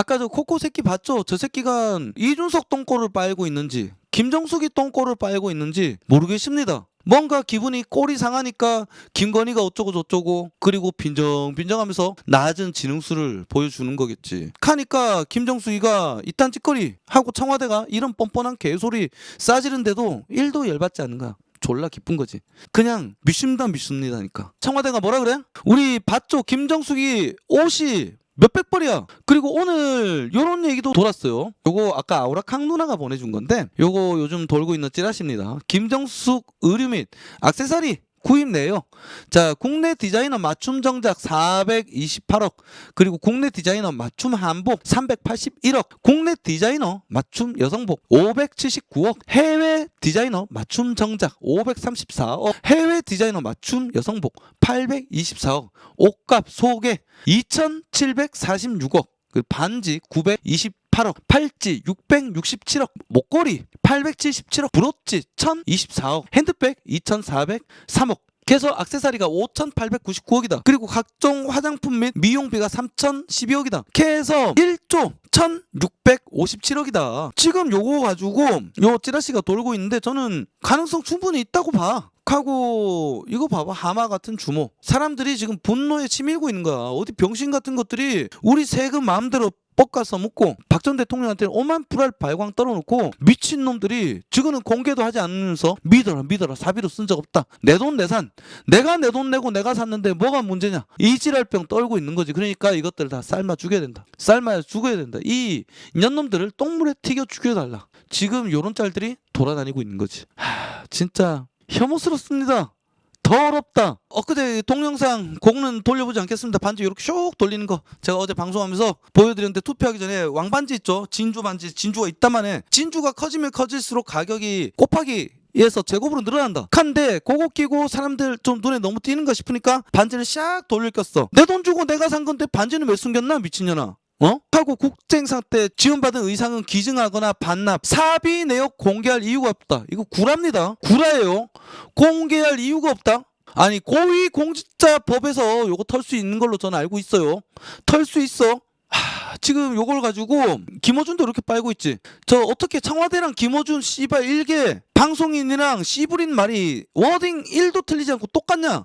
아까 저 코코 새끼 봤죠? 저 새끼가 이준석 똥꼬를 빨고 있는지 김정숙이 똥꼬를 빨고 있는지 모르겠습니다. 뭔가 기분이 꼴이 상하니까 김건희가 어쩌고 저쩌고 그리고 빈정빈정하면서 낮은 지능수를 보여주는 거겠지. 카니까 김정숙이가 이딴 짓거리 하고 청와대가 이런 뻔뻔한 개소리 싸지른데도 일도 열받지 않는 거야. 졸라 기쁜 거지. 그냥 믿습니다 믿습니다니까. 청와대가 뭐라 그래? 우리 봤죠? 김정숙이 옷이 몇백 벌이야. 그리고 오늘 요런 얘기도 돌았어요. 요거 아까 아우라캉 누나가 보내준 건데 요거 요즘 돌고 있는 찌라시입니다. 김정숙 의류 및 액세서리 구입 내요. 자, 국내 디자이너 맞춤 정작 428억, 그리고 국내 디자이너 맞춤 한복 381억, 국내 디자이너 맞춤 여성복 579억, 해외 디자이너 맞춤 정작 534억, 해외 디자이너 맞춤 여성복 824억, 옷값 소개 2,746억, 그 반지 928억, 팔찌 667억, 목걸이 877억, 브로치 1,024억, 핸드백 2,403억. 그래서 액세서리가 5,899억이다. 그리고 각종 화장품 및 미용비가 3,012억이다. 그래서 1조 1,657억이다. 지금 요거 가지고 요 찌라시가 돌고 있는데 저는 가능성 충분히 있다고 봐. 하고 이거 봐봐. 하마 같은 주모. 사람들이 지금 분노에 치밀고 있는 거야. 어디 병신 같은 것들이 우리 세금 마음대로 뻑가서 묻고 박 전 대통령한테 오만 불알 발광 떨어놓고 미친 놈들이 지금은 공개도 하지 않으면서 믿어라 믿어라. 사비로 쓴 적 없다. 내 돈 내산. 내가 내 돈 내고 내가 샀는데 뭐가 문제냐? 이지랄병 떨고 있는 거지. 그러니까 이것들 다 삶아 죽여야 된다. 삶아야 죽어야 된다. 이 년놈들을 똥물에 튀겨 죽여달라. 지금 요런 짤들이 돌아다니고 있는 거지. 하, 진짜 혐오스럽습니다. 더럽다. 엊그제 동영상 곡는 돌려보지 않겠습니다. 반지 이렇게 슉 돌리는 거 제가 어제 방송하면서 보여드렸는데 투표하기 전에 왕반지 있죠. 진주 반지 진주가 있다만해 진주가 커지면 커질수록 가격이 곱하기 에서 제곱으로 늘어난다. 칸데 그거 끼고 사람들 좀 눈에 너무 띄는가 싶으니까 반지를 샥 돌려 꼈어. 내 돈 주고 내가 산 건데 반지는 왜 숨겼나 미친년아. 어? 하고 국제행사 때 지원받은 의상은 기증하거나 반납, 사비 내역 공개할 이유가 없다. 이거 구랍니다. 구라예요. 공개할 이유가 없다. 아니 고위 공직자 법에서 요거 털 수 있는 걸로 저는 알고 있어요. 털 수 있어. 하, 지금 요걸 가지고 김어준도 이렇게 빨고 있지. 저 어떻게 청와대랑 김어준 씨발 일개 방송인이랑 씨부린 말이 워딩 1도 틀리지 않고 똑같냐?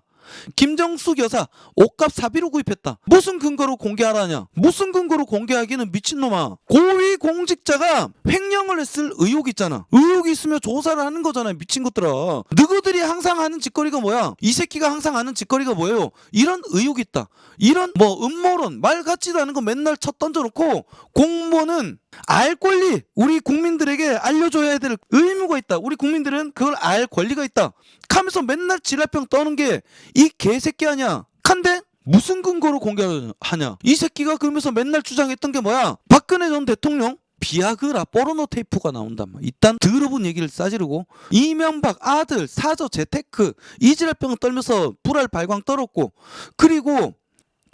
김정숙 여사 옷값 사비로 구입했다. 무슨 근거로 공개하라냐? 무슨 근거로 공개하기는 미친놈아. 고위 공직자가 횡령을 했을 의혹 있잖아. 의혹이 있으면 조사를 하는 거잖아. 미친 것들아. 너희들이 항상 하는 짓거리가 뭐야? 이 새끼가 항상 하는 짓거리가 뭐예요? 이런 의혹이 있다. 이런 뭐 음모론 말 같지도 않은 거 맨날 쳐 던져놓고 공무원은 알 권리 우리 국민들에게 알려줘야 될 의무가 있다. 우리 국민들은 그걸 알 권리가 있다. 하면서 맨날 지랄병 떠는 게 이 개새끼 아니야. 칸데 무슨 근거로 공개하냐? 이 새끼가 그러면서 맨날 주장했던 게 뭐야? 박근혜 전 대통령 비아그라 포르노 테이프가 나온단 말이야. 일단 더러운 얘기를 싸지르고 이명박 아들 사저 재테크 이지랄병 떨면서 불알 발광 떨었고 그리고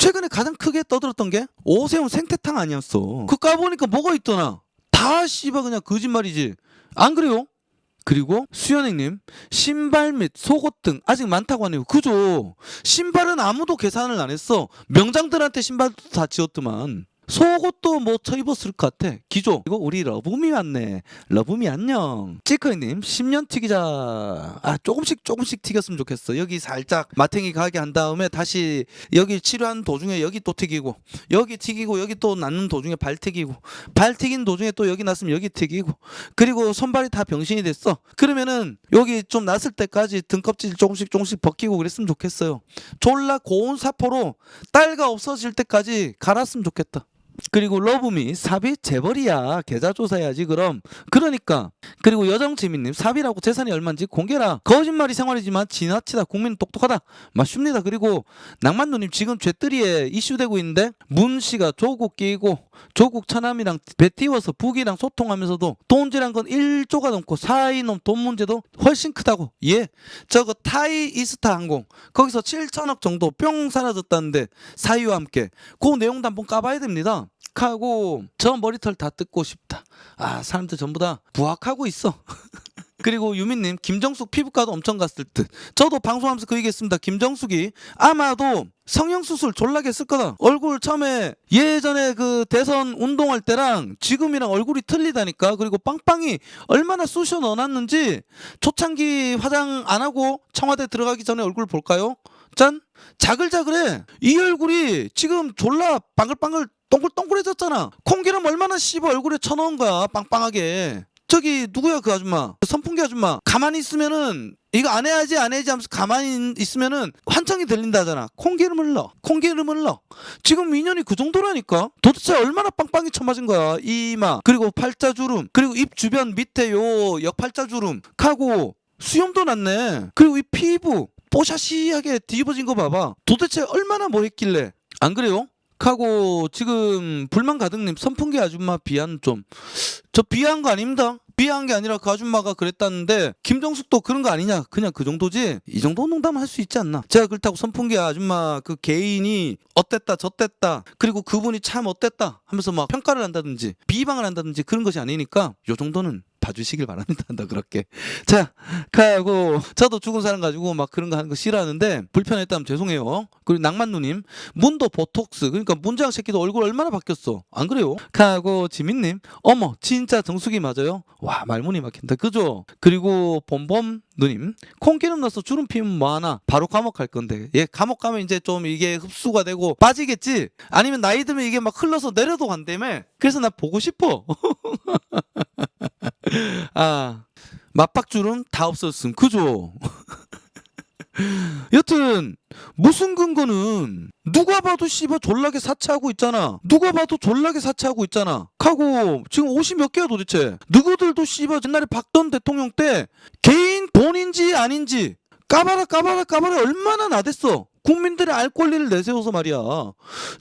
최근에 가장 크게 떠들었던 게 오세훈 생태탕 아니었어. 그 까보니까 뭐가 있더나. 다 씨발 그냥 거짓말이지. 안 그래요? 그리고 수연행님 신발 및 속옷 등 아직 많다고 하네요. 그죠? 신발은 아무도 계산을 안 했어. 명장들한테 신발도 다 지었더만. 속옷도 뭐쳐 입었을 것 같아. 기조. 이거 우리 러브미 왔네. 러브미 안녕. 찌크님 10년 튀기자. 아 조금씩 조금씩 튀겼으면 좋겠어. 여기 살짝 마탱이 가게 한 다음에 다시 여기 치료하는 도중에 여기 또 튀기고 여기 튀기고 여기 또 낳는 도중에 발 튀기고 발 튀긴 도중에 또 여기 났으면 여기 튀기고 그리고 손발이 다 병신이 됐어. 그러면은 여기 좀 났을 때까지 등껍질 조금씩 조금씩 벗기고 그랬으면 좋겠어요. 졸라 고운 사포로 딸가 없어질 때까지 갈았으면 좋겠다. 그리고 러브미 사비 재벌이야. 계좌 조사해야지 그럼. 그러니까. 그리고 여정지민님 사비라고 재산이 얼마인지 공개라. 거짓말이 생활이지만 지나치다. 국민은 똑똑하다. 맞습니다. 그리고 낭만누님 지금 죄뜨리에 이슈되고 있는데 문씨가 조국 끼고 조국 처남이랑 배 띄워서 북이랑 소통하면서도 돈질한 건 1조가 넘고 사이놈 돈 문제도 훨씬 크다고. 예. 저거 타이 이스타 항공. 거기서 7천억 정도 뿅 사라졌다는데 사유와 함께 그 내용도 한번 까봐야 됩니다. 하고 저 머리털 다 뜯고 싶다. 아 사람들 전부 다 부학하고 있어 그리고 유민님 김정숙 피부과도 엄청 갔을 듯. 저도 방송하면서 그 얘기했습니다. 김정숙이 아마도 성형수술 졸라게 했을 거다. 얼굴 처음에 예전에 그 대선 운동할 때랑 지금이랑 얼굴이 틀리다니까. 그리고 빵빵이 얼마나 쑤셔 넣어놨는지 초창기 화장 안 하고 청와대 들어가기 전에 얼굴 볼까요? 짠 자글자글해. 이 얼굴이 지금 졸라 방글방글 동글동글해졌잖아. 콩기름 얼마나 씹어 얼굴에 쳐넣은 거야 빵빵하게. 저기 누구야 그 아줌마? 선풍기 아줌마. 가만히 있으면은 이거 안 해야지 안 해야지 하면서 가만히 있으면은 환청이 들린다잖아. 콩기름을 넣어 콩기름을 넣어 지금 민현이 그 정도라니까? 도대체 얼마나 빵빵히 쳐맞은 거야 이마. 그리고 팔자주름 그리고 입 주변 밑에 요 역팔자주름 하고 수염도 났네. 그리고 이 피부 뽀샤시하게 뒤집어진 거 봐봐. 도대체 얼마나 뭐 했길래? 안 그래요? 하고 지금 불만 가득님 선풍기 아줌마 비한 좀. 저 비한 거 아닙니다. 비한 게 아니라 그 아줌마가 그랬다는데 김정숙도 그런 거 아니냐? 그냥 그 정도지. 이 정도 농담 할 수 있지 않나? 제가 그렇다고 선풍기 아줌마 그 개인이 어땠다 저땠다 그리고 그분이 참 어땠다 하면서 막 평가를 한다든지 비방을 한다든지 그런 것이 아니니까 요 정도는 봐주시길 바랍니다. 더 그렇게. 자, 가고 저도 죽은 사람 가지고 막 그런 거 하는 거 싫어하는데 불편했다면 죄송해요. 그리고 낭만 누님 문도 보톡스 그러니까 문장 새끼도 얼굴 얼마나 바뀌었어 안 그래요? 가고 지민님 어머 진짜 정수기 맞아요? 와 말문이 막힌다 그죠? 그리고 봄봄 누님 콩기름 넣어서 주름 피면 뭐하나 바로 감옥 갈 건데 얘 감옥 가면 이제 좀 이게 흡수가 되고 빠지겠지 아니면 나이 들면 이게 막 흘러서 내려도 간다며 그래서 나 보고 싶어 아 맞박주름 다 없었음 그죠? 여튼 무슨 근거는 누가 봐도 씨발 졸라게 사채하고 있잖아. 누가 봐도 졸라게 사채하고 있잖아. 하고 지금 옷이 몇 개야 도대체? 누구들도 씨발 옛날에 박던 대통령 때 개인 돈인지 아닌지 까봐라 까봐라 까봐라 얼마나 나댔어. 국민들의 알 권리를 내세워서 말이야.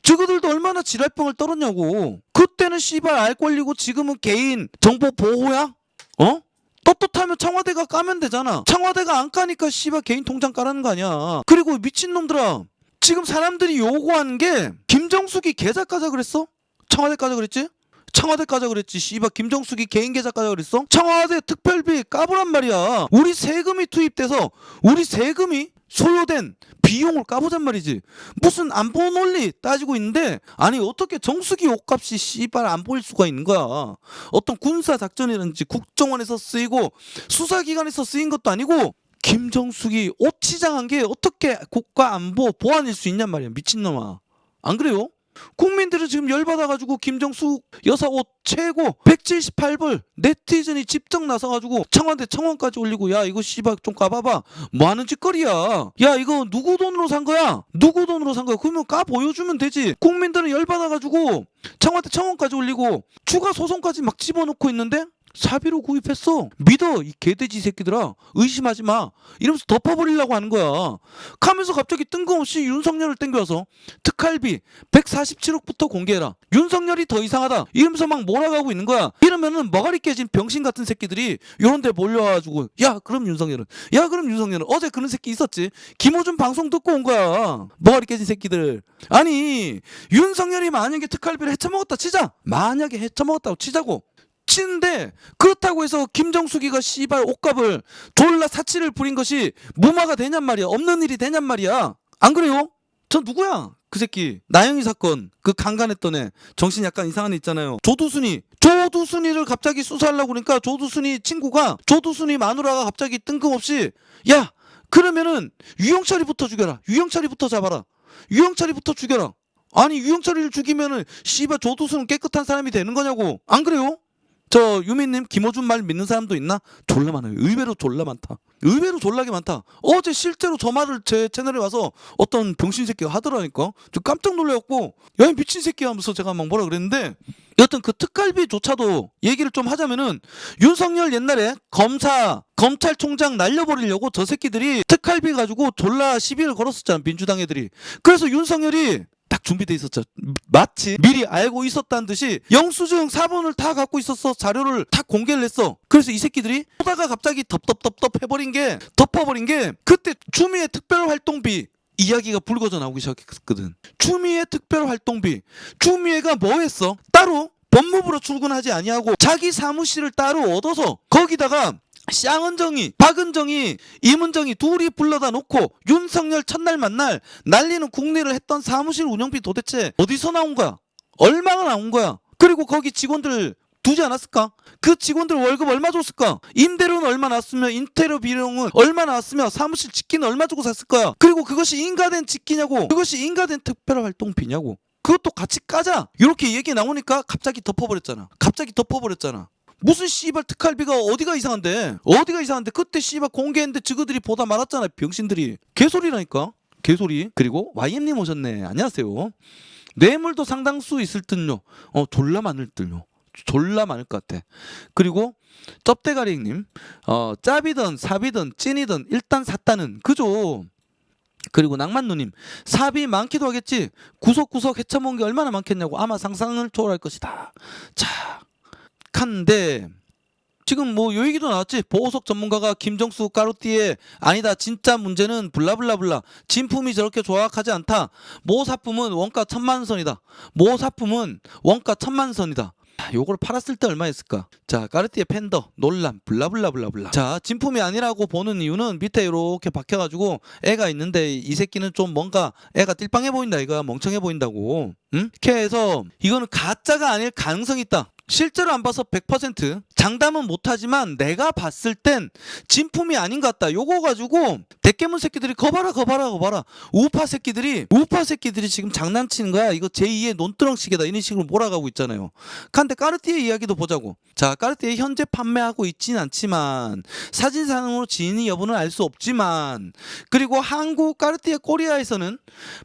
저거들도 얼마나 지랄병을 떨었냐고. 그때는 씨발 알 권리고 지금은 개인 정보 보호야? 어? 떳떳하면 청와대가 까면 되잖아. 청와대가 안 까니까 씨발 개인 통장 까라는 거 아니야. 그리고 미친놈들아. 지금 사람들이 요구하는 게 김정숙이 계좌 까자 그랬어? 청와대 까자 그랬지? 청와대 까자 그랬지. 씨발 김정숙이 개인 계좌 까자 그랬어? 청와대 특별비 까보란 말이야. 우리 세금이 투입돼서 우리 세금이 소요된 비용을 까보잔 말이지. 무슨 안보 논리 따지고 있는데 아니 어떻게 정수기 옷값이 씨발 안 보일 수가 있는 거야. 어떤 군사 작전이라든지 국정원에서 쓰이고 수사기관에서 쓰인 것도 아니고 김정숙이 옷 치장한 게 어떻게 국가 안보 보안일 수 있냔 말이야 미친놈아 안 그래요? 국민들은 지금 열받아가지고 김정숙 여사 옷 최고 178불 네티즌이 집정 나서가지고 청와대 청원까지 올리고 야 이거 씨발 좀 까봐봐. 뭐하는 짓거리야? 야 이거 누구 돈으로 산 거야? 누구 돈으로 산 거야? 그러면 까 보여주면 되지. 국민들은 열받아가지고 청와대 청원까지 올리고 추가 소송까지 막 집어넣고 있는데 사비로 구입했어. 믿어 이 개돼지 새끼들아 의심하지 마. 이러면서 덮어버리려고 하는 거야. 가면서 갑자기 뜬금없이 윤석열을 땡겨와서 특활비 147억부터 공개해라. 윤석열이 더 이상하다. 이러면서 막 몰아가고 있는 거야. 이러면은 머가리 깨진 병신 같은 새끼들이 요런데 몰려와가지고 야 그럼 윤석열은 야 그럼 윤석열은 어제 그런 새끼 있었지. 김호준 방송 듣고 온 거야. 머가리 깨진 새끼들. 아니 윤석열이 만약에 특활비를 헤쳐먹었다 치자. 만약에 헤쳐먹었다고 치자고. 치는데 그렇다고 해서 김정숙이가 씨발 옷값을 졸라 사치를 부린 것이 무마가 되냔 말이야. 없는 일이 되냔 말이야. 안 그래요? 저 누구야? 그 새끼. 나영이 사건. 그 강간했던 애. 정신 약간 이상한 애 있잖아요. 조두순이. 조두순이를 갑자기 수사하려고 그러니까 조두순이 친구가 조두순이 마누라가 갑자기 뜬금없이 야 그러면은 유영철이부터 죽여라. 유영철이부터 잡아라. 유영철이부터 죽여라. 아니 유영철이를 죽이면은 씨발 조두순은 깨끗한 사람이 되는 거냐고. 안 그래요? 저 유민님 김호준 말 믿는 사람도 있나? 졸라 많아요. 의외로 졸라 많다. 의외로 졸라게 많다. 어제 실제로 저 말을 제 채널에 와서 어떤 병신 새끼가 하더라니까. 저 깜짝 놀래갖고 야이 미친 새끼 하면서 제가 막 뭐라 그랬는데 여튼 그 특갈비조차도 얘기를 좀 하자면은 윤석열 옛날에 검사 검찰총장 날려버리려고 저 새끼들이 특갈비 가지고 졸라 시비를 걸었었잖아 민주당 애들이. 그래서 윤석열이 딱 준비돼 있었죠. 마치 미리 알고 있었다는 듯이 영수증 사본을 다 갖고 있었어. 자료를 다 공개를 했어. 그래서 이 새끼들이 보다가 갑자기 덮덮덮덮 해버린 게 덮어버린 게 그때 추미애 특별활동비 이야기가 불거져 나오기 시작했거든. 추미애 특별활동비. 추미애가 뭐 했어? 따로 법무부로 출근하지 아니하고 자기 사무실을 따로 얻어서 거기다가 쌍은정이 박은정이 임은정이 둘이 불러다 놓고 윤석열 첫날 만날 난리는 국리를 했던 사무실 운영비 도대체 어디서 나온 거야? 얼마나 나온 거야? 그리고 거기 직원들 두지 않았을까? 그 직원들 월급 얼마 줬을까? 임대료는 얼마 나왔으며 인테리어 비용은 얼마 나왔으며 사무실 집기는 얼마 주고 샀을 거야? 그리고 그것이 인가된 집기냐고? 그것이 인가된 특별활동비냐고? 그것도 같이 까자. 이렇게 얘기 나오니까 갑자기 덮어버렸잖아. 갑자기 덮어버렸잖아. 무슨 씨발 특활비가 어디가 이상한데? 어디가 이상한데? 그때 씨발 공개했는데 저그들이 보다 말았잖아. 병신들이. 개소리라니까. 개소리. 그리고 YM님 오셨네. 안녕하세요. 뇌물도 상당수 있을 듯요. 어 졸라 많을 듯요. 졸라 많을 것 같아. 그리고 쩝대가리님, 어 짭이든 사비든 찐이든 일단 샀다는 그죠. 그리고 낭만누님 사비 많기도 하겠지 구석구석 헤쳐먹은 게 얼마나 많겠냐고 아마 상상을 초월할 것이다 자 칸데 지금 뭐 요 얘기도 나왔지 보호석 전문가가 김정수 까루띠에 아니다 진짜 문제는 블라블라블라 진품이 저렇게 조악하지 않다 모 사품은 원가 천만 선이다 모 사품은 원가 천만 선이다 자, 요걸 팔았을 때 얼마였을까? 자, 까르띠에 팬더, 논란, 블라블라블라블라. 자, 진품이 아니라고 보는 이유는 밑에 이렇게 박혀가지고 애가 있는데 이 새끼는 좀 뭔가 애가 띨빵해 보인다, 이거 멍청해 보인다고. 응? 이렇게 해서 이거는 가짜가 아닐 가능성이 있다. 실제로 안 봐서 100% 장담은 못하지만 내가 봤을 땐 진품이 아닌 것 같다. 요거 가지고 대 깨문 새끼들이 거봐라 거봐라 거봐라 우파 새끼들이 우파 새끼들이 지금 장난치는 거야. 이거 제2의 논두렁시계다 이런 식으로 몰아가고 있잖아요. 근데 까르띠에 이야기도 보자고. 자 까르띠에 현재 판매하고 있진 않지만 사진상으로 지인이 여부는 알 수 없지만 그리고 한국 까르띠에 코리아에서는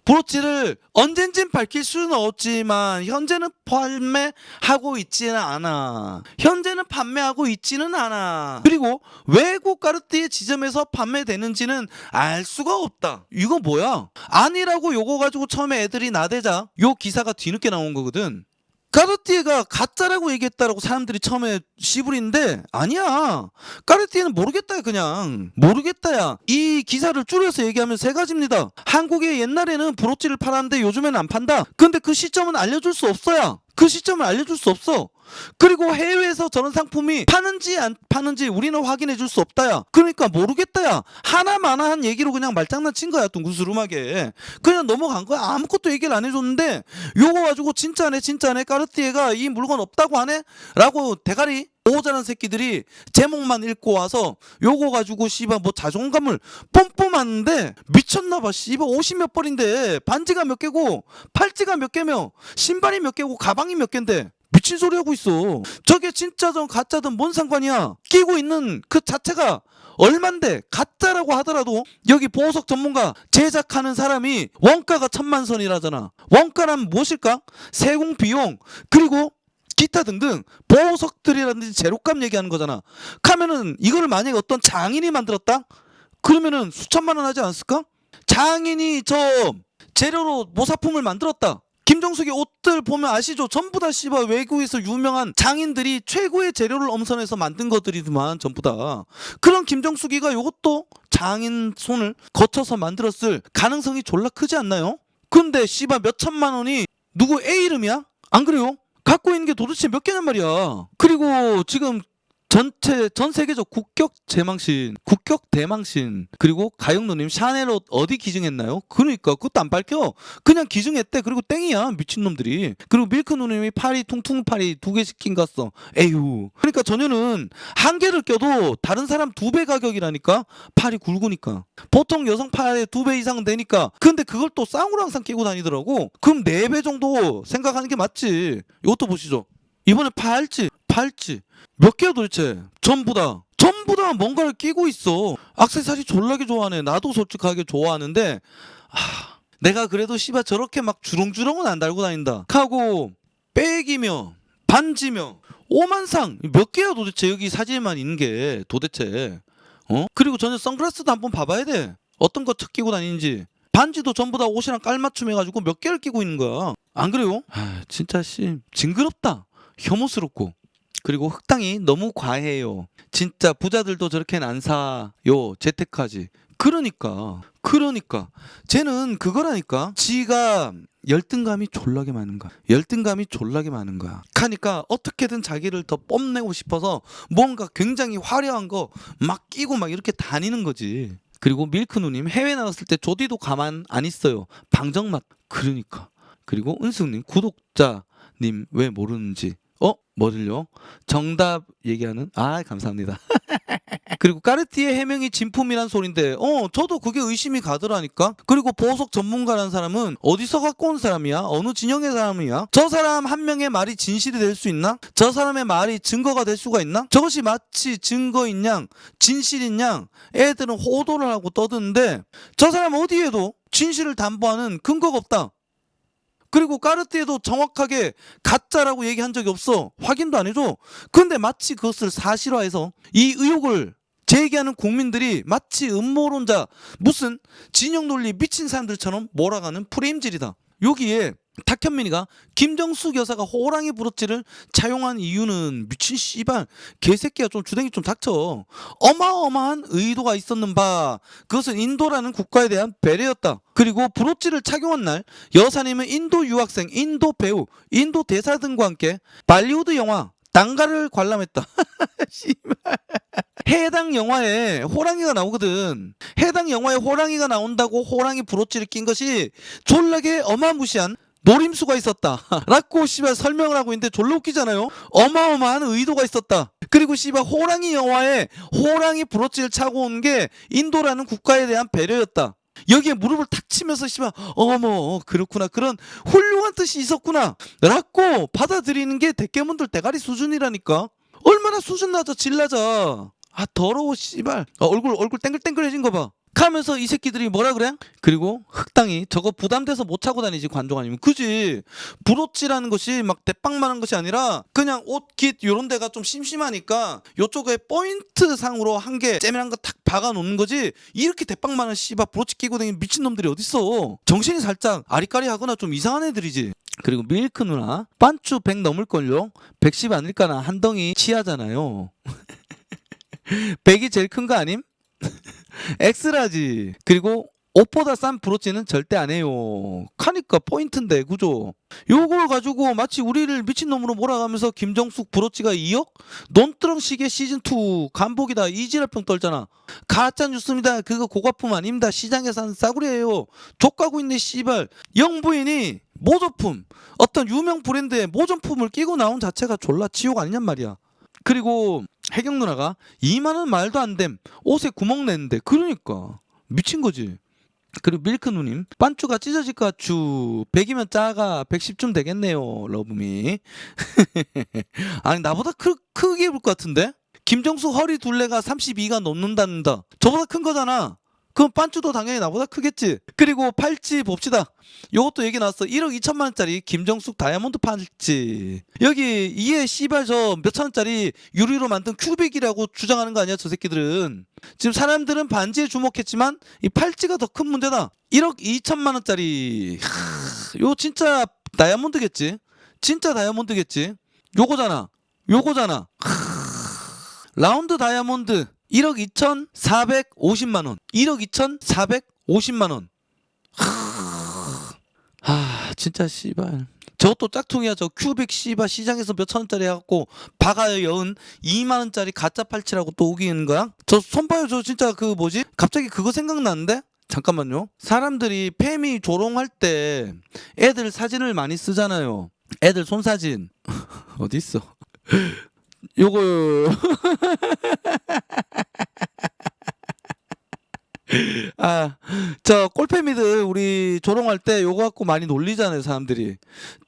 브로치를 언젠진 밝힐 수는 없지만 현재는 판매하고 있지는 않아. 현재는 판매하고 있지는 않아. 그리고 외국 까르띠에 지점에서 판매되는지는 알 수가 없다. 이거 뭐야? 아니라고 요거 가지고 처음에 애들이 나대자. 요 기사가 뒤늦게 나온 거거든. 까르띠에가 가짜라고 얘기했다라고 사람들이 처음에 씨부리는데 아니야. 까르띠에는 모르겠다 그냥. 모르겠다야. 이 기사를 줄여서 얘기하면 세 가지입니다. 한국에 옛날에는 브로치를 팔았는데 요즘에는 안 판다. 근데 그 시점은 알려줄 수 없어야. 그 시점을 알려줄 수 없어 그리고 해외에서 저런 상품이 파는지 안 파는지 우리는 확인해 줄 수 없다야. 그러니까 모르겠다야. 하나마나한 얘기로 그냥 말장난 친 거야 둥구스름하게. 그냥 넘어간 거야. 아무것도 얘기를 안 해줬는데 요거 가지고 진짜네 진짜네 까르띠에가 이 물건 없다고 하네? 라고 대가리 오자는 새끼들이 제목만 읽고 와서 요거 가지고 씨발 뭐 자존감을 뿜뿜하는데 미쳤나봐. 씨발 옷이 몇 벌인데 반지가 몇 개고 팔찌가 몇 개며 신발이 몇 개고 가방이 몇 갠데 미친 소리 하고 있어 저게 진짜든 가짜든 뭔 상관이야 끼고 있는 그 자체가 얼만데 가짜라고 하더라도 여기 보호석 전문가 제작하는 사람이 원가가 천만 선이라잖아 원가란 무엇일까 세공 비용 그리고 기타 등등 보호석들이라든지 재료값 얘기하는 거잖아. 카면은 이거를 만약에 어떤 장인이 만들었다? 그러면은 수천만 원 하지 않았을까? 장인이 저 재료로 모사품을 만들었다. 김정숙의 옷들 보면 아시죠? 전부 다 씨발 외국에서 유명한 장인들이 최고의 재료를 엄선해서 만든 것들이더만 전부 다. 그런 김정숙이가 이것도 장인 손을 거쳐서 만들었을 가능성이 졸라 크지 않나요? 근데 씨발 몇 천만 원이 누구 A 이름이야? 안 그래요? 갖고 있는 게 도대체 몇 개냔 말이야. 그리고 지금 전체 전 세계적 국격 제망신, 국격 대망신 그리고 가영노님 샤넬 옷 어디 기증했나요? 그러니까 그것도 안 밝혀. 그냥 기증했대. 그리고 땡이야 미친 놈들이. 그리고 밀크 누님이 팔이 퉁퉁 팔이 두 개씩 낀 갔어. 에휴. 그러니까 전혀는 한 개를 껴도 다른 사람 두 배 가격이라니까 팔이 굵으니까. 보통 여성 팔에 두 배 이상은 되니까. 근데 그걸 또 쌍으로 항상 끼고 다니더라고. 그럼 네 배 정도 생각하는 게 맞지. 이것도 보시죠. 이번에 팔찌, 팔찌. 몇 개야 도대체? 전부 다. 전부 다 뭔가를 끼고 있어. 악세사리 졸라게 좋아하네. 나도 솔직하게 좋아하는데, 아, 내가 그래도 씨발 저렇게 막 주렁주렁은 안 달고 다닌다. 하고, 백이며, 반지며, 오만상. 몇 개야 도대체 여기 사진에만 있는 게 도대체. 어? 그리고 전에 선글라스도 한번 봐봐야 돼. 어떤 거척 끼고 다니는지. 반지도 전부 다 옷이랑 깔맞춤 해가지고 몇 개를 끼고 있는 거야. 안 그래요? 아, 진짜 씨 징그럽다. 혐오스럽고. 그리고 흑당이 너무 과해요. 진짜 부자들도 저렇게는 안 사요. 재테크하지. 그러니까 그러니까 쟤는 그거라니까 지가 열등감이 졸라게 많은 거야 열등감이 졸라게 많은 거야 하니까 어떻게든 자기를 더 뽐내고 싶어서 뭔가 굉장히 화려한 거 막 끼고 막 이렇게 다니는 거지 그리고 밀크 누님 해외 나갔을 때 조디도 가만 안 있어요 방정맛 그러니까 그리고 은숙님 구독자님 왜 모르는지 어 뭐를요? 정답 얘기하는? 아 감사합니다. 그리고 까르띠에 해명이 진품이란 소린데 어 저도 그게 의심이 가더라니까? 그리고 보석 전문가라는 사람은 어디서 갖고 온 사람이야? 어느 진영의 사람이야? 저 사람 한 명의 말이 진실이 될 수 있나? 저 사람의 말이 증거가 될 수가 있나? 저것이 마치 증거인 양 진실인 양 애들은 호도를 하고 떠드는데 저 사람 어디에도 진실을 담보하는 근거가 없다 그리고 까르띠에도 정확하게 가짜라고 얘기한 적이 없어. 확인도 안 해줘. 근데 마치 그것을 사실화해서 이 의혹을 제기하는 국민들이 마치 음모론자 무슨 진영 논리 미친 사람들처럼 몰아가는 프레임질이다. 여기에 탁현민이가 김정숙 여사가 호랑이 브로치를 차용한 이유는 미친 씨발. 개새끼야 좀 주댕이 좀 닥쳐. 어마어마한 의도가 있었는 바 그것은 인도라는 국가에 대한 배려였다. 그리고 브로치를 착용한 날 여사님은 인도 유학생 인도 배우 인도 대사 등과 함께 발리우드 영화 단가를 관람했다. 해당 영화에 호랑이가 나오거든. 해당 영화에 호랑이가 나온다고 호랑이 브로치를 낀 것이 졸라게 어마무시한 노림수가 있었다. 라고 씨발 설명을 하고 있는데 졸라 웃기잖아요. 어마어마한 의도가 있었다. 그리고 씨발 호랑이 영화에 호랑이 브로치를 차고 온 게 인도라는 국가에 대한 배려였다. 여기에 무릎을 탁 치면서 씨발 어머 그렇구나 그런 훌륭한 뜻이 있었구나 라고 받아들이는 게 대깨문들 대가리 수준이라니까 얼마나 수준 낮아 질 낮아 아 더러워 씨발 아, 얼굴 얼굴 땡글땡글해진 거봐 하면서 이 새끼들이 뭐라 그래? 그리고 흑당이 저거 부담돼서 못 차고 다니지 관종 아니면. 그지 브로치라는 것이 막 대빵만한 것이 아니라 그냥 옷깃 요런 데가 좀 심심하니까 요쪽에 포인트 상으로 한개 째밀한 거탁 박아 놓는 거지. 이렇게 대빵만한 씨발 브로치 끼고 다니는 미친놈들이 어딨어? 정신이 살짝 아리까리하거나 좀 이상한 애들이지. 그리고 밀크 누나 반추 100 넘을걸요? 110 아닐까나 한 덩이 치하잖아요. 100이 제일 큰 거 아님? 엑스라지 그리고 옷보다 싼 브로치는 절대 안 해요. 카니까 포인트인데 그죠? 요걸 가지고 마치 우리를 미친놈으로 몰아가면서 김정숙 브로치가 2억? 논두렁 시계 시즌2 간복이다 이지랄병 떨잖아. 가짜 뉴스입니다. 그거 고가품 아닙니다. 시장에 산 싸구려예요. 족가고 있네 씨발. 영부인이 모조품 어떤 유명 브랜드의 모조품을 끼고 나온 자체가 졸라 지옥 아니냔 말이야. 그리고 혜경 누나가 2만 원 말도 안 됨. 옷에 구멍 냈는데. 그러니까. 미친 거지. 그리고 밀크 누님 반쭈가 찢어질 것 같쭈 100이면 짜가 110쯤 되겠네요 러브미. 아니 나보다 크, 크게 입을 것 같은데? 김정수 허리 둘레가 32가 넘는다는다. 저보다 큰 거잖아 그럼 반쭈도 당연히 나보다 크겠지. 그리고 팔찌 봅시다. 요것도 얘기 나왔어. 1억 2천만 원짜리 김정숙 다이아몬드 팔찌. 여기 이에 씨발 저 몇천 원짜리 유리로 만든 큐빅이라고 주장하는 거 아니야 저 새끼들은? 지금 사람들은 반지에 주목했지만 이 팔찌가 더 큰 문제다. 1억 2천만 원짜리. 하, 요 진짜 다이아몬드겠지? 진짜 다이아몬드겠지? 요거잖아. 요거잖아. 하, 라운드 다이아몬드 1억 2,450만 원. 1억 2,450만 원. 아 진짜 씨발. 저것도 짝퉁이야. 저 큐빅 씨발 시장에서 몇천 원짜리 해갖고 박아요 여은 2만 원짜리 가짜 팔찌라고 또 우기는 거야? 저 손 봐요 저 진짜 그 뭐지? 갑자기 그거 생각나는데? 잠깐만요. 사람들이 페미 조롱할 때 애들 사진을 많이 쓰잖아요. 애들 손사진. 어디 있어 요거 아, 저 꼴패미들 우리 조롱할 때 요거 갖고 많이 놀리잖아요, 사람들이.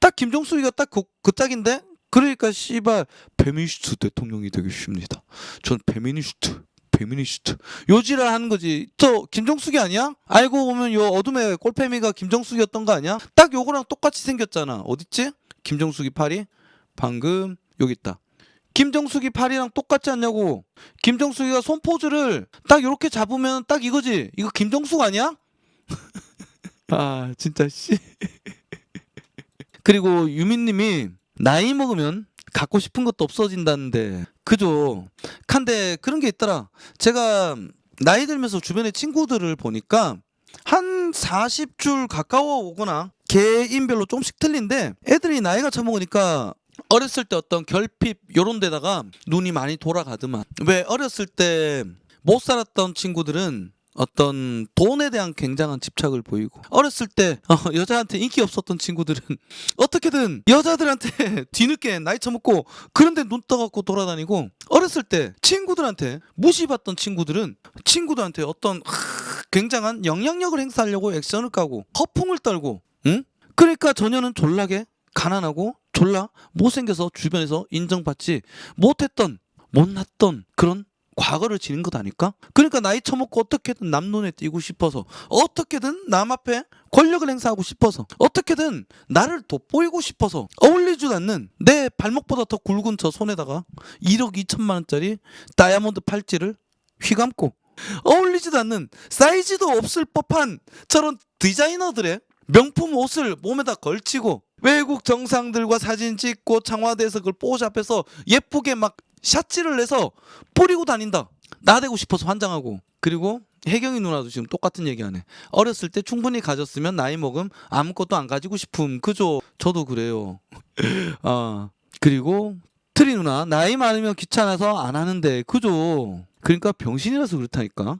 딱 김종숙이가 딱 그, 그 짝인데? 그러니까 씨발 페미니스트 대통령이 되기 쉽니다. 전 페미니스트 페미니스트 요지를 하는 거지. 저 김종숙이 아니야? 알고 보면 요 어둠의 꼴패미가 김종숙이었던 거 아니야? 딱 요거랑 똑같이 생겼잖아. 어딨지? 김종숙이 팔이 방금 여기 있다. 김정숙이 팔이랑 똑같지 않냐고. 김정숙이가 손 포즈를 딱 이렇게 잡으면 딱 이거지. 이거 김정숙 아니야? 아 진짜 씨. 그리고 유민님이 나이 먹으면 갖고 싶은 것도 없어진다는데 그죠. 근데 그런 게 있더라. 제가 나이 들면서 주변의 친구들을 보니까 한 40줄 가까워 오거나 개인별로 조금씩 틀린데 애들이 나이가 처먹으니까 어렸을 때 어떤 결핍 요런 데다가 눈이 많이 돌아가더만 왜 어렸을 때 못 살았던 친구들은 어떤 돈에 대한 굉장한 집착을 보이고 어렸을 때 어, 여자한테 인기 없었던 친구들은 어떻게든 여자들한테 뒤늦게 나이 처먹고 그런데 눈 떠갖고 돌아다니고 어렸을 때 친구들한테 무시받던 친구들은 친구들한테 어떤 하, 굉장한 영향력을 행사하려고 액션을 까고 허풍을 떨고 응? 그러니까 전혀는 졸라게 가난하고 졸라 못생겨서 주변에서 인정받지 못했던 못났던 그런 과거를 지닌 것 아닐까? 그러니까 나이 처먹고 어떻게든 남 눈에 띄고 싶어서 어떻게든 남 앞에 권력을 행사하고 싶어서 어떻게든 나를 돋보이고 싶어서 어울리지도 않는 내 발목보다 더 굵은 저 손에다가 1억 2천만 원짜리 다이아몬드 팔찌를 휘감고 어울리지도 않는 사이즈도 없을 법한 저런 디자이너들의 명품 옷을 몸에다 걸치고 외국 정상들과 사진 찍고 청와대에서 그걸 뽀샵해서 예쁘게 막 샷지를 내서 뿌리고 다닌다. 나대고 싶어서 환장하고 그리고 혜경이 누나도 지금 똑같은 얘기하네. 어렸을 때 충분히 가졌으면 나이 먹음 아무것도 안 가지고 싶음. 그죠? 저도 그래요. 아 그리고 트리 누나 나이 많으면 귀찮아서 안 하는데 그죠? 그러니까 병신이라서 그렇다니까.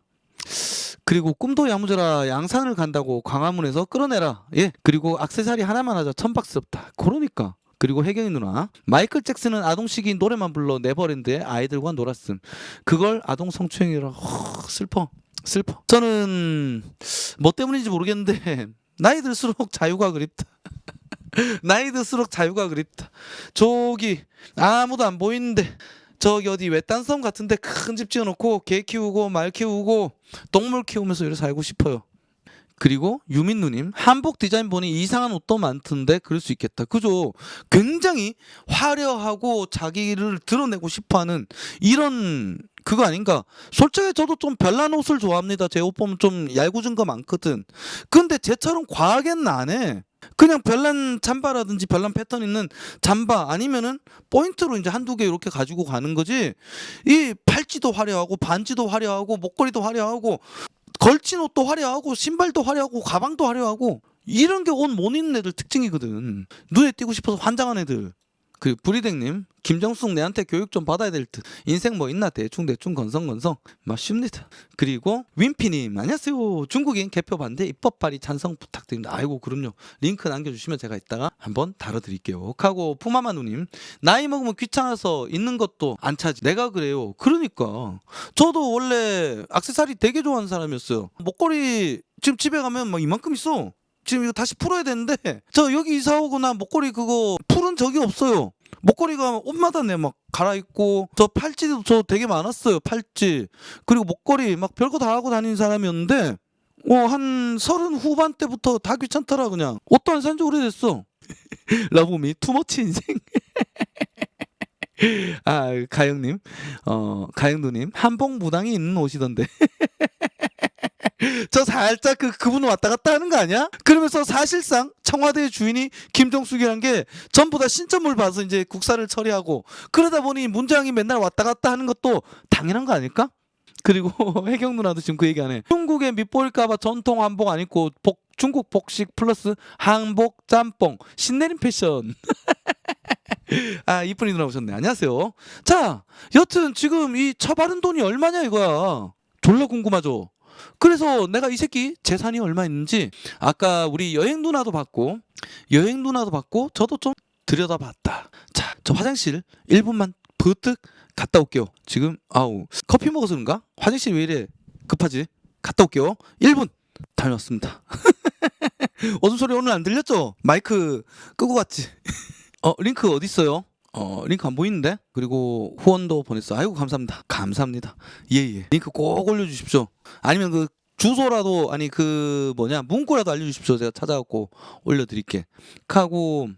그리고 꿈도 야무져라 양산을 간다고 광화문에서 끌어내라. 예 그리고 악세사리 하나만 하자. 천박스럽다. 그러니까. 그리고 혜경이 누나 마이클 잭슨은 아동시기 노래만 불러 네버랜드의 아이들과 놀았음. 그걸 아동 성추행이라 허, 슬퍼 슬퍼. 저는 뭐 때문인지 모르겠는데 나이 들수록 자유가 그립다. 나이 들수록 자유가 그립다. 저기 아무도 안 보이는데 저기 어디 외딴 섬 같은데 큰 집 지어놓고 개 키우고 말 키우고 동물 키우면서 이렇게 살고 싶어요. 그리고 유민 누님 한복 디자인 보니 이상한 옷도 많던데 그럴 수 있겠다. 그죠? 굉장히 화려하고 자기를 드러내고 싶어하는 이런 그거 아닌가? 솔직히 저도 좀 별난 옷을 좋아합니다. 제 옷 보면 좀 얄궂은 거 많거든. 근데 쟤처럼 과하게는 안 해. 그냥 별난 잠바라든지 별난 패턴 있는 잠바 아니면은 포인트로 이제 한두 개 이렇게 가지고 가는 거지. 이 팔찌도 화려하고 반지도 화려하고 목걸이도 화려하고 걸친 옷도 화려하고 신발도 화려하고 가방도 화려하고 이런 게 옷 못 입는 애들 특징이거든. 눈에 띄고 싶어서 환장한 애들. 그 부리댕님 김정숙 내한테 교육 좀 받아야 될 듯. 인생 뭐 있나 대충 대충 건성 건성 맞습니다. 그리고 윈피님 안녕하세요. 중국인 개표 반대 입법 발의 찬성 부탁드립니다. 아이고 그럼요. 링크 남겨주시면 제가 이따가 한번 다뤄드릴게요. 하고 푸마마 누님 나이 먹으면 귀찮아서 있는 것도 안 차지. 내가 그래요. 그러니까 저도 원래 악세사리 되게 좋아하는 사람이었어요. 목걸이 지금 집에 가면 막 이만큼 있어. 지금 이거 다시 풀어야 되는데 저 여기 이사 오고 나 목걸이 그거 풀은 적이 없어요. 목걸이가 옷마다 내 막 갈아입고 저 팔찌도 저 되게 많았어요. 팔찌 그리고 목걸이 막 별거 다 하고 다니는 사람이었는데 어한 서른 후반 때부터 다 귀찮더라 그냥 옷도 안 산지 오래됐어. 러브미 투머치 인생. 아 가영님 어 가영도님 한복 무당이 있는 옷이던데. 저 살짝 그 그분 왔다 갔다 하는 거 아니야? 그러면서 사실상 청와대 주인이 김정숙이란 게 전부 다 신점을 봐서 이제 국사를 처리하고 그러다 보니 문장이 맨날 왔다 갔다 하는 것도 당연한 거 아닐까? 그리고 혜경 누나도 지금 그 얘기하네. 중국에 밑보일까봐 전통 한복 안 입고 복, 중국 복식 플러스 한복 짬뽕 신내림 패션. 아 이쁜이 누나 오셨네. 안녕하세요. 자 여튼 지금 이 처바른 돈이 얼마냐 이거야. 졸라 궁금하죠. 그래서 내가 이 새끼 재산이 얼마 있는지 아까 우리 여행 누나도 봤고 여행 누나도 봤고 저도 좀 들여다봤다. 자, 저 화장실 1분만 버뜩 갔다 올게요. 지금 아우 커피 먹어서 그런가? 화장실 왜 이래 급하지? 갔다 올게요. 1분 다녀왔습니다. 웃음소리 오늘 안 들렸죠? 마이크 끄고 갔지. 어 링크 어디 있어요? 어 링크 안 보이는데? 그리고 후원도 보냈어. 아이고 감사합니다. 감사합니다. 예 예. 링크 꼭 올려주십시오. 아니면 그 주소라도 아니 그 뭐냐 문구라도 알려주십시오. 제가 찾아갖고 올려드릴게. 하고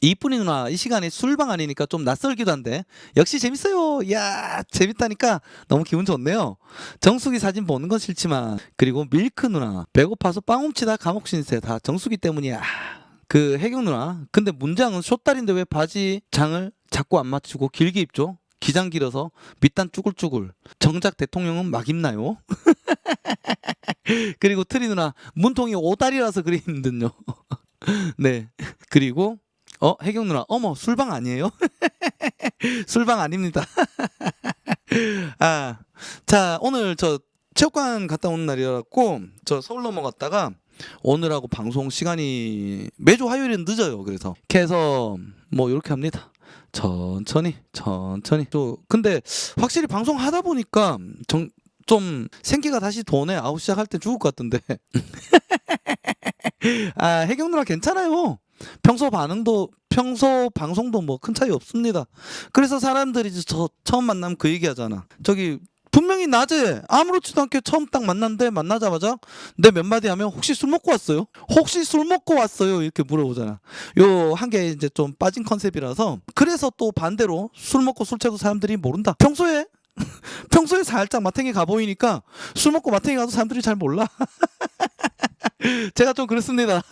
이쁜이 누나 이 시간에 술방 아니니까 좀 낯설기도 한데 역시 재밌어요. 야 재밌다니까 너무 기분 좋네요. 정수기 사진 보는 건 싫지만 그리고 밀크 누나 배고파서 빵 훔치다 감옥 신세 다 정수기 때문이야. 그 혜경 누나 근데 문장은 숏다리인데 왜 바지 장을 자꾸 안 맞추고 길게 입죠? 기장 길어서 밑단 쭈글쭈글. 정작 대통령은 막 입나요? 그리고 트리 누나 문통이 오다리라서 그리 힘든요. 네. 그리고 어 혜경 누나 어머 술방 아니에요? 술방 아닙니다. 아, 자 오늘 저 체육관 갔다 온 날이라고 저 서울 넘어갔다가 오늘하고 방송 시간이 매주 화요일은 늦어요. 그래서 그래서 뭐 이렇게 합니다. 천천히 천천히. 또 근데 확실히 방송 하다 보니까 정, 좀 생기가 다시 도네. 아웃 시작할 때 죽을 것 같던데. 아 혜경 누나 괜찮아요. 평소 반응도 평소 방송도 뭐 큰 차이 없습니다. 그래서 사람들이 저 처음 만나면 그 얘기 하잖아. 저기 분명히 낮에 아무렇지도 않게 처음 딱 만났는데 만나자마자 내 몇 마디 하면 혹시 술 먹고 왔어요? 혹시 술 먹고 왔어요? 이렇게 물어보잖아. 요 한 게 이제 좀 빠진 컨셉이라서 그래서 또 반대로 술 먹고 술 취해도 사람들이 모른다. 평소에 평소에 살짝 마탱이 가 보이니까 술 먹고 마탱이 가도 사람들이 잘 몰라. 제가 좀 그렇습니다.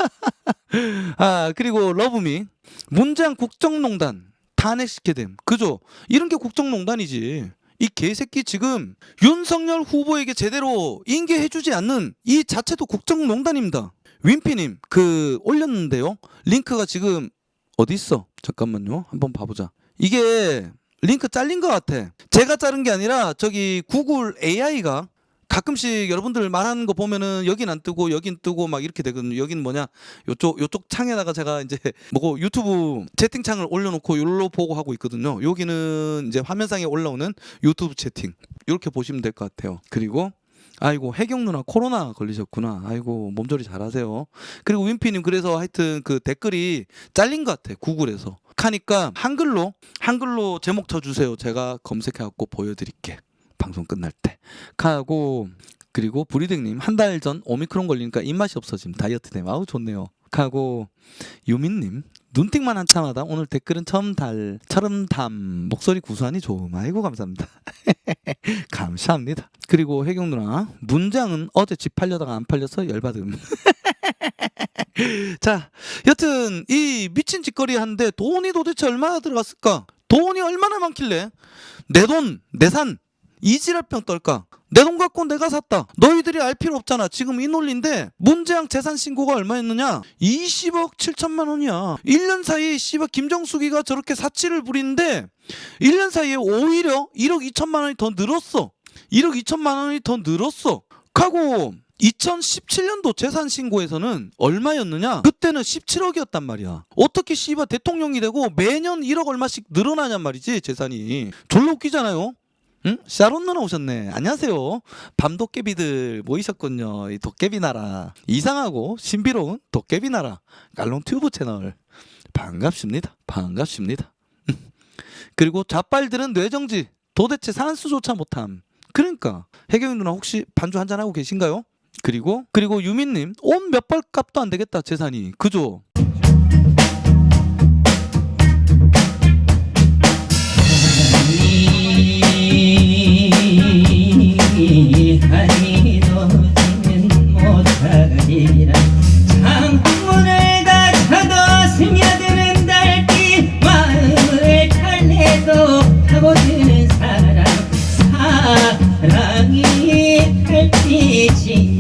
아 그리고 러브미 문재인 국정농단 탄핵시켜 됨 그죠? 이런 게 국정농단이지. 이 개새끼 지금 윤석열 후보에게 제대로 인계해주지 않는 이 자체도 국정농단입니다. 윈피님 그 올렸는데요. 링크가 지금 어디 있어? 잠깐만요. 한번 봐보자. 이게 링크 잘린 것 같아. 제가 자른 게 아니라 저기 구글 AI가 가끔씩 여러분들 말하는 거 보면은 여긴 안 뜨고 여긴 뜨고 막 이렇게 되거든요. 여긴 뭐냐 요쪽 요쪽 창에다가 제가 이제 뭐고 유튜브 채팅창을 올려놓고 요로 보고 하고 있거든요. 여기는 이제 화면상에 올라오는 유튜브 채팅 이렇게 보시면 될 것 같아요. 그리고 아이고 혜경 누나 코로나 걸리셨구나. 아이고 몸조리 잘하세요. 그리고 윈피님 그래서 하여튼 그 댓글이 잘린 것 같아 구글에서. 하니까 한글로 한글로 제목 쳐주세요. 제가 검색해갖고 보여드릴게. 방송 끝날 때. 하고 그리고 브리딩님 한 달 전 오미크론 걸리니까 입맛이 없어짐 다이어트 됨 아우 좋네요. 하고 유민님 눈팅만 한참 하다 오늘 댓글은 처음 달 처럼 담 목소리 구수하니 좋음 아이고 감사합니다. 감사합니다. 그리고 혜경 누나 문장은 어제 집 팔려다가 안 팔려서 열받음. 자 여튼 이 미친 짓거리 하는데 돈이 도대체 얼마나 들어갔을까? 돈이 얼마나 많길래 내 돈, 내 산, 이 지랄병 떨까? 내 돈 갖고 내가 샀다. 너희들이 알 필요 없잖아. 지금 이 논리인데 문재양 재산 신고가 얼마였느냐? 20억 7천만 원이야. 1년 사이에 씨발 김정숙이가 저렇게 사치를 부리는데 1년 사이에 오히려 1억 2천만 원이 더 늘었어. 1억 2천만 원이 더 늘었어. 하고 2017년도 재산 신고에서는 얼마였느냐? 그때는 17억이었단 말이야. 어떻게 씨발 대통령이 되고 매년 1억 얼마씩 늘어나냔 말이지 재산이. 졸라 웃기잖아요. 응? 샤론 누나 오셨네. 안녕하세요. 밤도깨비들 모이셨군요. 이 도깨비 나라. 이상하고 신비로운 도깨비 나라. 깔롱 튜브 채널. 반갑습니다. 반갑습니다. 그리고 자빨들은 뇌정지. 도대체 산수조차 못함. 그러니까 혜경이 누나 혹시 반주 한잔 하고 계신가요? 그리고 그리고 유민님 옷 몇 벌 값도 안 되겠다 재산이 그죠? 아니하니 너는 못하리라 창문을 닫아도 스며드는 달빛 마음을 달래도 파고드는 사랑 사랑이 달빛이